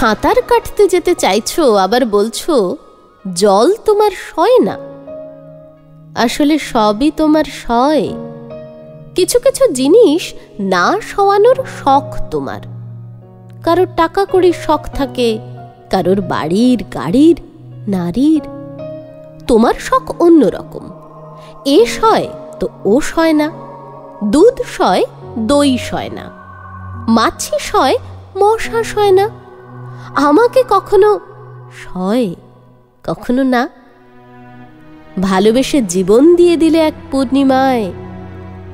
সাঁতার কাটতে যেতে চাইছো, আবার বলছো, জল তোমার সয় না। আসলে সবই তোমার সয়। কিছু কিছু জিনিস না সওয়ানোর শখ তোমার। কারোর টাকা কড়ির শখ থাকে, কারোর বাড়ির, গাড়ির, নারীর। তোমার শখ অন্যরকম এ সয় তো ও সয় না, দুধ সয়, দই সয় না, মাছি সয়, মশা সয় না। আমাকে কখনো সয়, কখনো না। ভালোবেসে জীবন দিয়ে দিলে এক পূর্ণিমায়,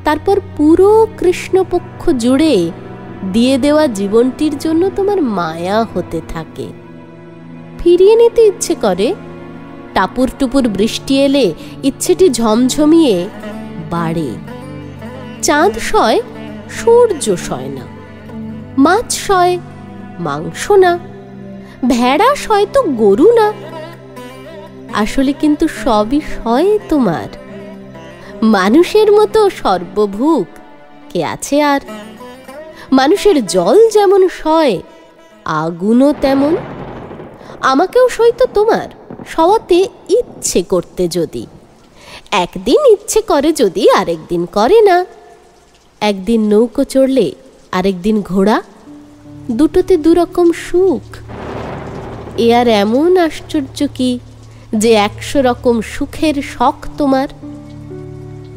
তারপর পুরো কৃষ্ণপক্ষ জুড়ে দিয়ে দেওয়া জীবনটির জন্য তোমার মায়া হতে থাকে। ফিরিয়ে নিতে ইচ্ছে করে টাপুর টুপুর বৃষ্টি এলে ইচ্ছেটি ঝমঝমিয়ে বাড়ে। চাঁদ সয়, সূর্য সয় না। মাছ সয়, মাংস না। ভেড়া সয় তো গরু না। আসলে কিন্তু সবই সয় তোমার। মানুষের মতো সর্বভূক কে আছে আর? মানুষের জল যেমন সয়, আগুনও তেমন। আমাকেও সইতো তোমার, সওয়াতে ইচ্ছে করতে যদি। একদিন ইচ্ছে করে যদি, আরেকদিন করে না। একদিন নৌকো চড়লে, আরেকদিন ঘোড়া। দুটোতে দুরকম সুখ। এ আর এমন আশ্চর্য কি যে একশো রকম সুখের শখ তোমার?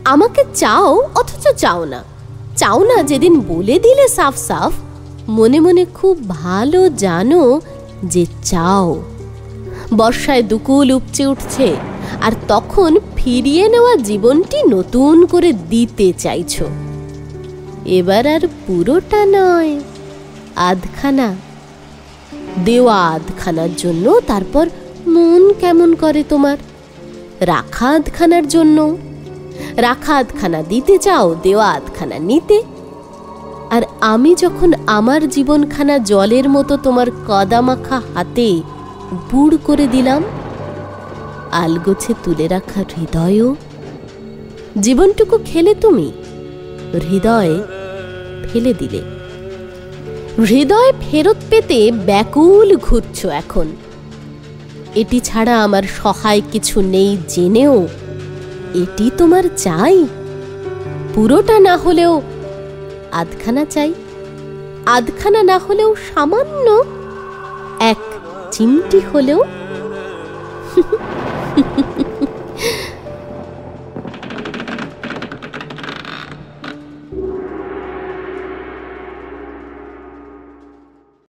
আমাকে চাও, অথচ চাও না। চাও না যেদিন বলে দিলে সাফ সাফ। মনে মনে খুব ভালো জানো যে চাও। বর্ষায় দুকুল উপচে উঠছে, আর তখন ফিরিয়ে নেওয়া জীবনটি নতুন করে দিতে চাইছো। এবার আর পুরোটা নয়, আধখানা। দেওয়া আধখানার জন্য, তারপর মন কেমন করে তোমার? রাখা আধখানার জন্য। রাখা আধখানা দিতে চাও দেওয়া আধখানা নিতে। আর আমি যখন আমার জীবনখানা জলের মতো তোমার কদামাখা হাতে বুড় করে দিলাম, আলগোছে তুলে রাখা হৃদয়ও। জীবনটুকু খেলে তুমি, হৃদয়ে ফেলে দিলে। হৃদয় ফেরত পেতে ব্যাকুল ঘুরছ এখন। এটি ছাড়া আমার সহায় কিছু নেই জেনেও। এটি তোমার চাই। পুরোটা না হলেও আধখানা চাই। আধখানা না হলেও সামান্য এক চিমটি হলেও।